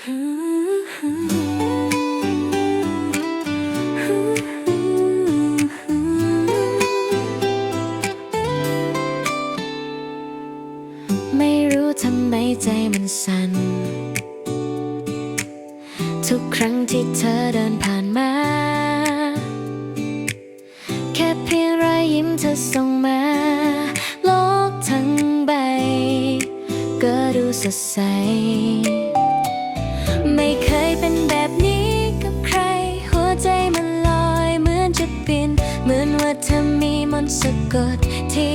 ไม่รู้ทำไมใจมันสั่น ทุกครั้งที่เธอเดินผ่านมา แค่เพียงรอยยิ้มเธอส่งมา โลกทั้งใบ ก็ดูสดใส เธอมีมนต์สะกดที่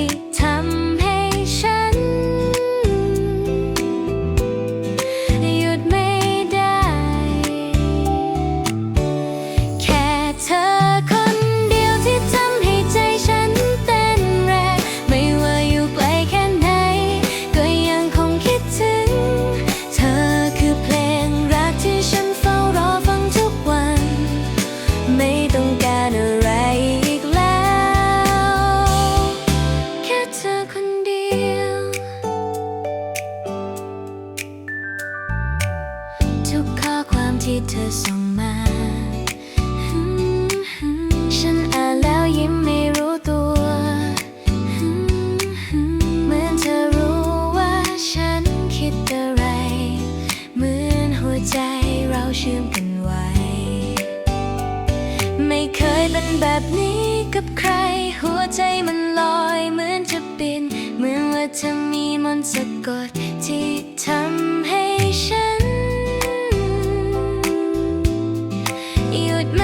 ที่เธอส่งมา ฉันอ่านแล้วยิ้มไม่รู้ตัว เหมือนเธอรู้ว่าฉันคิดอะไร เหมือนหัวใจเราเชื่อมกันไว้ ไม่เคยเป็นแบบนี้กับใคร หัวใจมันลอยเหมือนจะบิน เหมือนว่าเธอมีมนต์สะกด หยุด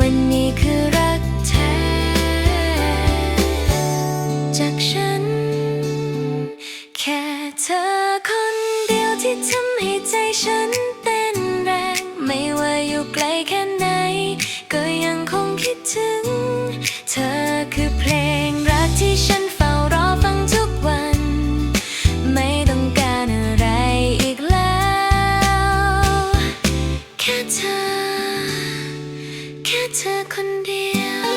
วันนี้คือรักแท้จากฉัน แค่เธอคนเดียว